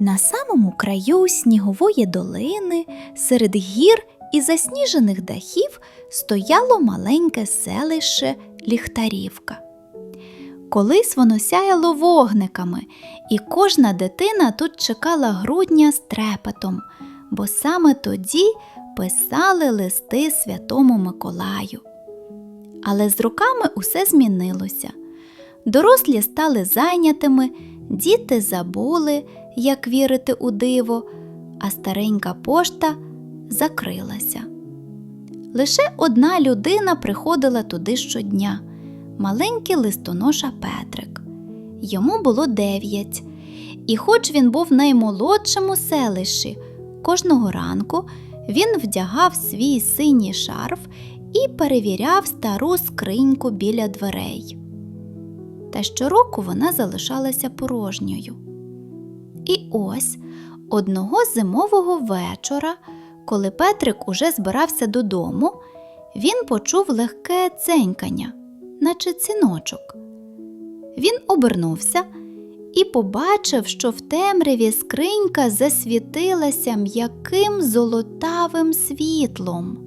На самому краю снігової долини, серед гір і засніжених дахів стояло маленьке селище Ліхтарівка. Колись воно сяяло вогниками, і кожна дитина тут чекала грудня з трепетом, бо саме тоді писали листи святому Миколаю. Але з роками усе змінилося. Дорослі стали зайнятими, діти забули, як вірити у диво, а старенька пошта закрилася. Лише одна людина приходила туди щодня маленький листоноша Петрик. Йому було дев'ять, і хоч він був наймолодшим у селищі, кожного ранку він вдягав свій синій шарф і перевіряв стару скриньку біля дверей. Та щороку вона залишалася порожньою. І ось одного зимового вечора, коли Петрик уже збирався додому, він почув легке ценькання, наче ціночок. Він обернувся і побачив, що в темряві скринька засвітилася м'яким золотавим світлом.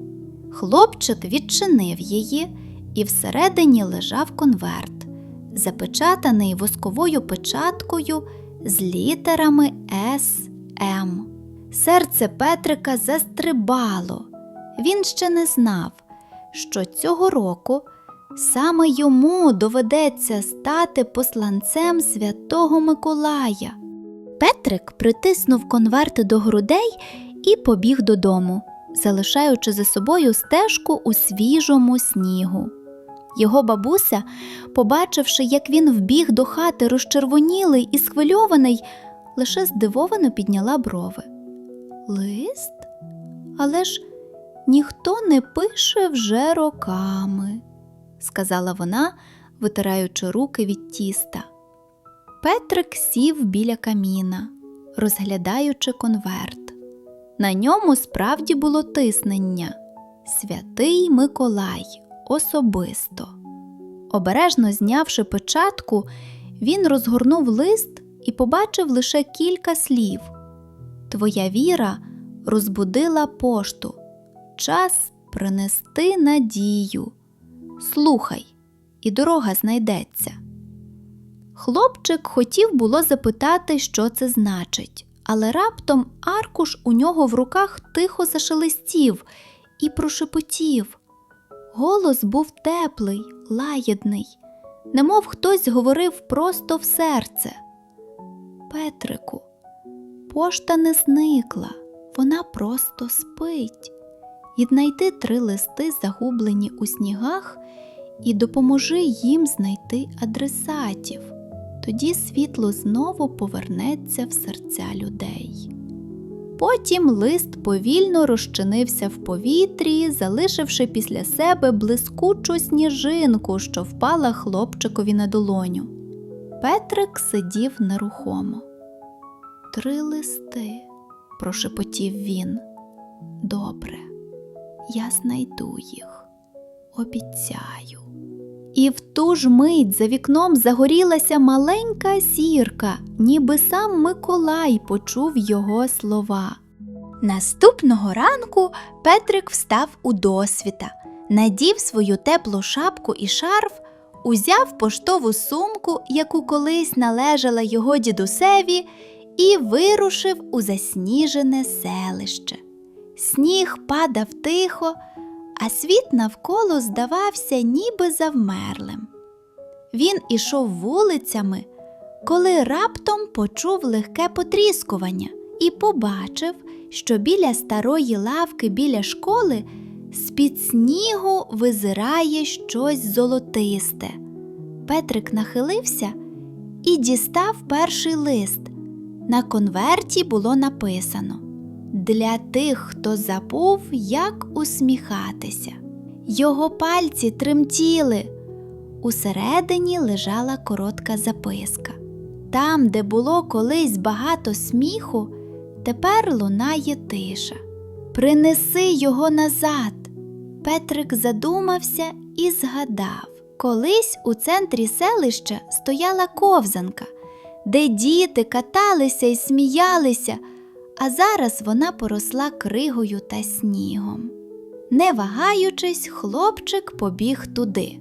Хлопчик відчинив її, і всередині лежав конверт, запечатаний восковою печаткою з літерами С М. Серце Петрика застрибало. Він ще не знав, що цього року саме йому доведеться стати посланцем святого Миколая. Петрик притиснув конверти до грудей і побіг додому, залишаючи за собою стежку у свіжому снігу. Його бабуся, побачивши, як він вбіг до хати розчервонілий і схвильований, лише здивовано підняла брови. Лист? Але ж ніхто не пише вже роками, сказала вона, витираючи руки від тіста. Петрик сів біля каміна, розглядаючи конверт. На ньому справді було тиснення Святий Миколай особисто. Обережно знявши печатку, він розгорнув лист і побачив лише кілька слів. Твоя віра розбудила пошту. Час принести надію. Слухай, і дорога знайдеться. Хлопчик хотів було запитати, що це значить, але раптом аркуш у нього в руках тихо зашелестів і прошепотів. Голос був теплий, лагідний, немов хтось говорив просто в серце. Петрику, пошта не зникла, вона просто спить. Віднайди три листи, загублені у снігах, і допоможи їм знайти адресатів. Тоді світло знову повернеться в серця людей. Потім лист повільно розчинився в повітрі, залишивши після себе блискучу сніжинку, що впала хлопчикові на долоню. Петрик сидів нерухомо. Три листи, прошепотів він. Добре, я знайду їх, обіцяю. І в ту ж мить за вікном загорілася маленька зірка, ніби сам Миколай почув його слова. Наступного ранку Петрик встав у досвіта, надів свою теплу шапку і шарф, узяв поштову сумку, яку колись належала його дідусеві, і вирушив у засніжене селище. Сніг падав тихо, а світ навколо здавався ніби завмерлим. Він ішов вулицями, коли раптом почув легке потріскування і побачив, що біля старої лавки біля школи з-під снігу визирає щось золотисте. Петрик нахилився і дістав перший лист. На конверті було написано Для тих, хто забув, як усміхатися. Його пальці тремтіли. Усередині лежала коротка записка. Там, де було колись багато сміху, тепер лунає тиша. Принеси його назад. Петрик задумався і згадав. Колись у центрі селища стояла ковзанка, де діти каталися і сміялися, а зараз вона поросла кригою та снігом. Не вагаючись, хлопчик побіг туди.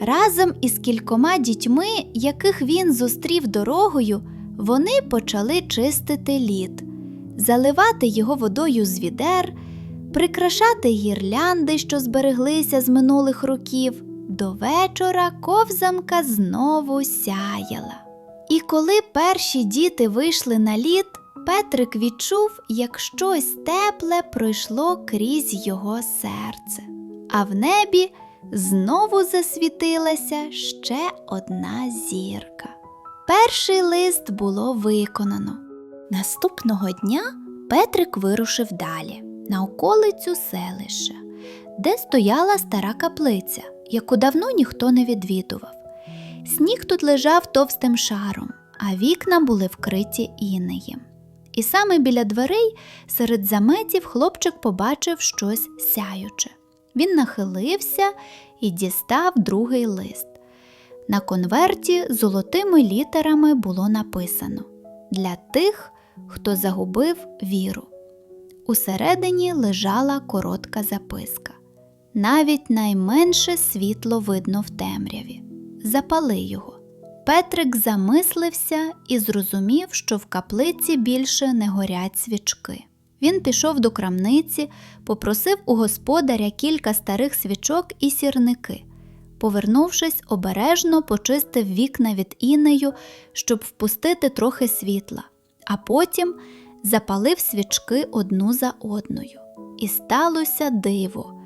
Разом із кількома дітьми, яких він зустрів дорогою, вони почали чистити лід, заливати його водою з відер, прикрашати гірлянди, що збереглися з минулих років. До вечора ковзанка знову сяяла. І коли перші діти вийшли на лід, Петрик відчув, як щось тепле пройшло крізь його серце, а в небі знову засвітилася ще одна зірка. Перший лист було виконано. Наступного дня Петрик вирушив далі, на околицю селища, де стояла стара каплиця, яку давно ніхто не відвідував. Сніг тут лежав товстим шаром, а вікна були вкриті інеєм. І саме біля дверей серед заметів хлопчик побачив щось сяюче. Він нахилився і дістав другий лист. На конверті золотими літерами було написано Для тих, хто загубив віру. Усередині лежала коротка записка. Навіть найменше світло видно в темряві. Запали його. Петрик замислився і зрозумів, що в каплиці більше не горять свічки. Він пішов до крамниці, попросив у господаря кілька старих свічок і сірники. Повернувшись, обережно почистив вікна від інею, щоб впустити трохи світла, а потім запалив свічки одну за одною. І сталося диво.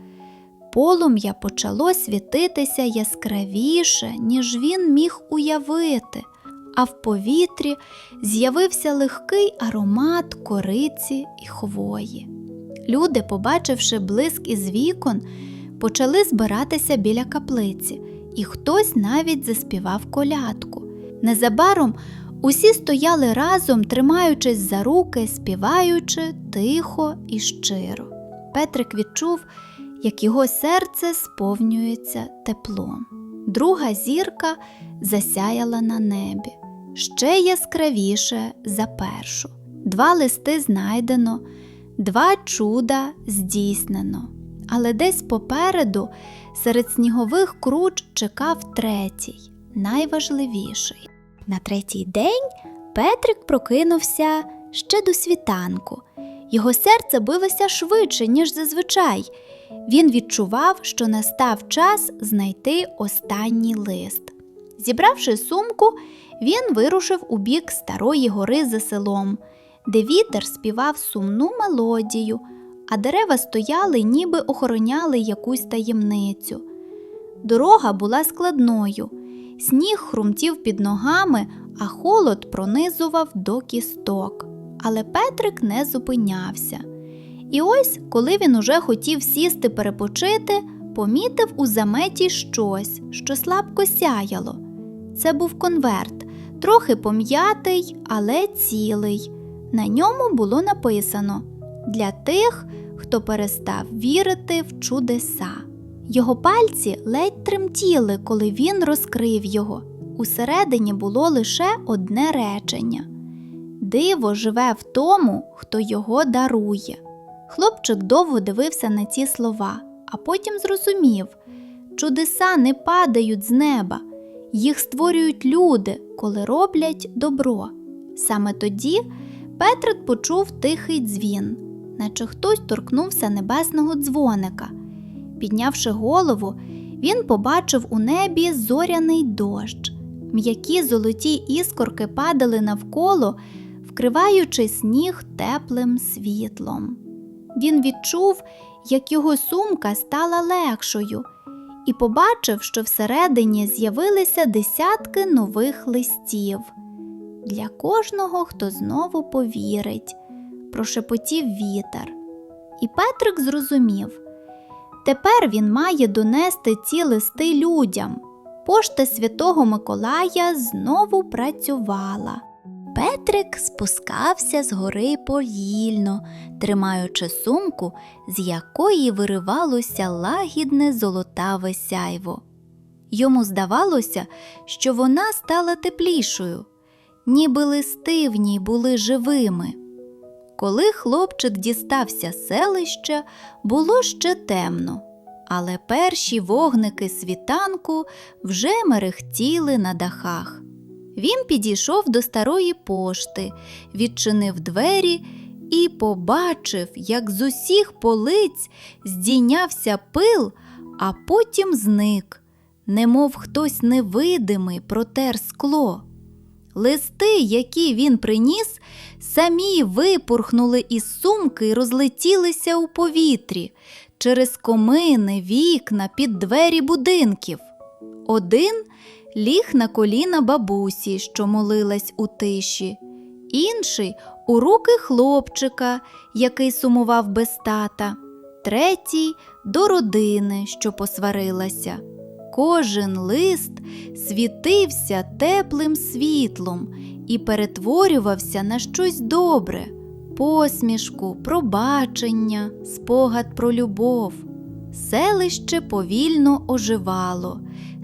Полум'я почало світитися яскравіше, ніж він міг уявити, а в повітрі з'явився легкий аромат кориці і хвої. Люди, побачивши блиск із вікон, почали збиратися біля каплиці, і хтось навіть заспівав колядку. Незабаром усі стояли разом, тримаючись за руки, співаючи тихо і щиро. Петрик відчув, як його серце сповнюється теплом. Друга зірка засяяла на небі ще яскравіше за першу. Два листи знайдено, два чуда здійснено. Але десь попереду, серед снігових круч, чекав третій, найважливіший. На третій день Петрик прокинувся ще до світанку. Його серце билося швидше, ніж зазвичай. Він відчував, що настав час знайти останній лист. Зібравши сумку, він вирушив у бік старої гори за селом, де вітер співав сумну мелодію, а дерева стояли, ніби охороняли якусь таємницю. Дорога була складною, сніг хрумтів під ногами, а холод пронизував до кісток. Але Петрик не зупинявся. І ось, коли він уже хотів сісти перепочити, помітив у заметі щось, що слабко сяяло. Це був конверт, трохи пом'ятий, але цілий. На ньому було написано для тих, хто перестав вірити в чудеса. Його пальці ледь тремтіли, коли він розкрив його. Усередині було лише одне речення Диво живе в тому, хто його дарує. Хлопчик довго дивився на ці слова, а потім зрозумів чудеса не падають з неба, їх створюють люди, коли роблять добро. Саме тоді Петрик почув тихий дзвін, наче хтось торкнувся небесного дзвоника. Піднявши голову, він побачив у небі зоряний дощ. М'які золоті іскорки падали навколо, вкриваючи сніг теплим світлом. Він відчув, як його сумка стала легшою, і побачив, що всередині з'явилися десятки нових листів. Для кожного, хто знову повірить, прошепотів вітер. І Петрик зрозумів тепер він має донести ці листи людям. Пошта Святого Миколая знову працювала. Петрик спускався з гори повільно, тримаючи сумку, з якої виривалося лагідне золотаве сяйво. Йому здавалося, що вона стала теплішою. ніби листи в ній були живими. Коли хлопчик дістався селища, було ще темно, але перші вогники світанку вже мерехтіли на дахах. Він підійшов до старої пошти, відчинив двері і побачив, як з усіх полиць здійнявся пил, а потім зник, немов хтось невидимий протер скло. Листи, які він приніс, самі випурхнули із сумки і розлетілися у повітрі через комини, вікна, під двері будинків. Один ліг на коліна бабусі, що молилась у тиші, інший у руки хлопчика, який сумував без тата, третій до родини, що посварилася. Кожен лист світився теплим світлом і перетворювався на щось добре, посмішку, пробачення, спогад про любов. Селище повільно оживало,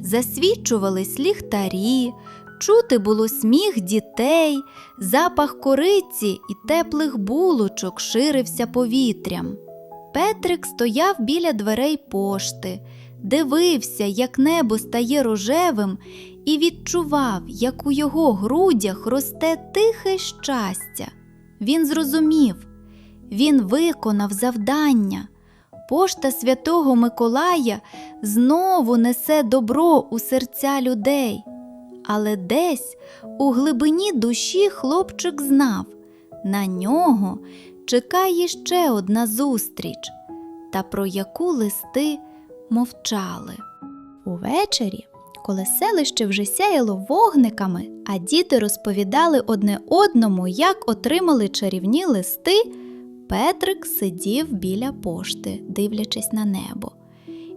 засвічувались ліхтарі, чути було сміх дітей, запах кориці і теплих булочок ширився повітрям. Петрик стояв біля дверей пошти, дивився, як небо стає рожевим, і відчував, як у його грудях росте тихе щастя. Він зрозумів, він виконав завдання. Пошта святого Миколая знову несе добро у серця людей. Але десь у глибині душі хлопчик знав, на нього чекає ще одна зустріч, та про яку листи мовчали. Увечері, коли селище вже сяяло вогниками, а діти розповідали одне одному, як отримали чарівні листи, Петрик сидів біля пошти, дивлячись на небо.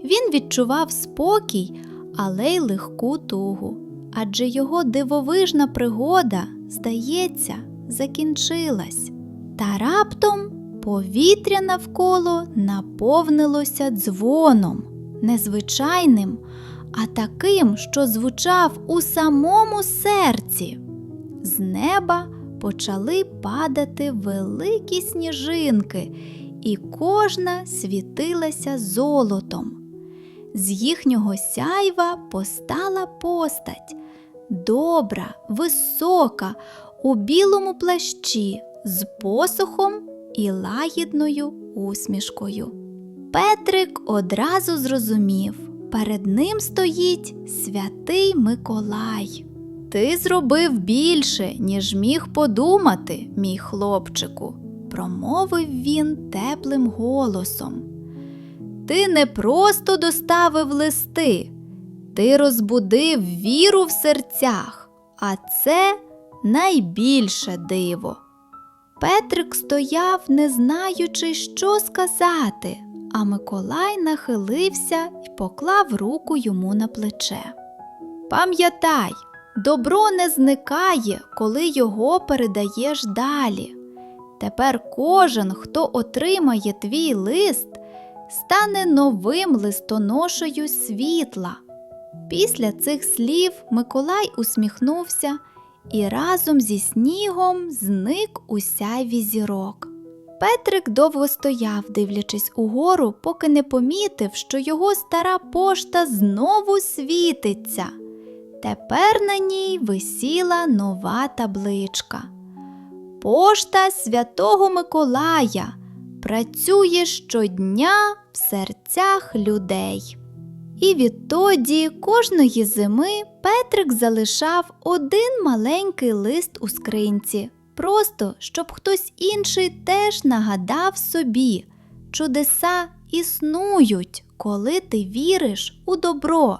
Він відчував спокій, але й легку тугу, адже його дивовижна пригода, здається, закінчилась. Та раптом повітря навколо наповнилося дзвоном, незвичайним, а таким, що звучав у самому серці. З неба почали падати великі сніжинки, і кожна світилася золотом. З їхнього сяйва постала постать добра, висока, у білому плащі, з посохом і лагідною усмішкою. Петрик одразу зрозумів, перед ним стоїть святий Миколай. Ти зробив більше, ніж міг подумати, мій хлопчику, промовив він теплим голосом. Ти не просто доставив листи, ти розбудив віру в серцях, а це найбільше диво. Петрик стояв, не знаючи, що сказати, а Миколай нахилився і поклав руку йому на плече. Пам'ятай, добро не зникає, коли його передаєш далі. Тепер кожен, хто отримає твій лист, стане новим листоношею світла. Після цих слів Миколай усміхнувся і разом зі снігом зник у сяйві зірок. Петрик довго стояв, дивлячись угору, поки не помітив, що його стара пошта знову світиться. Тепер на ній висіла нова табличка. Пошта Святого Миколая працює щодня в серцях людей. І відтоді кожної зими Петрик залишав один маленький лист у скринці, просто щоб хтось інший теж нагадав собі, чудеса існують, коли ти віриш у добро.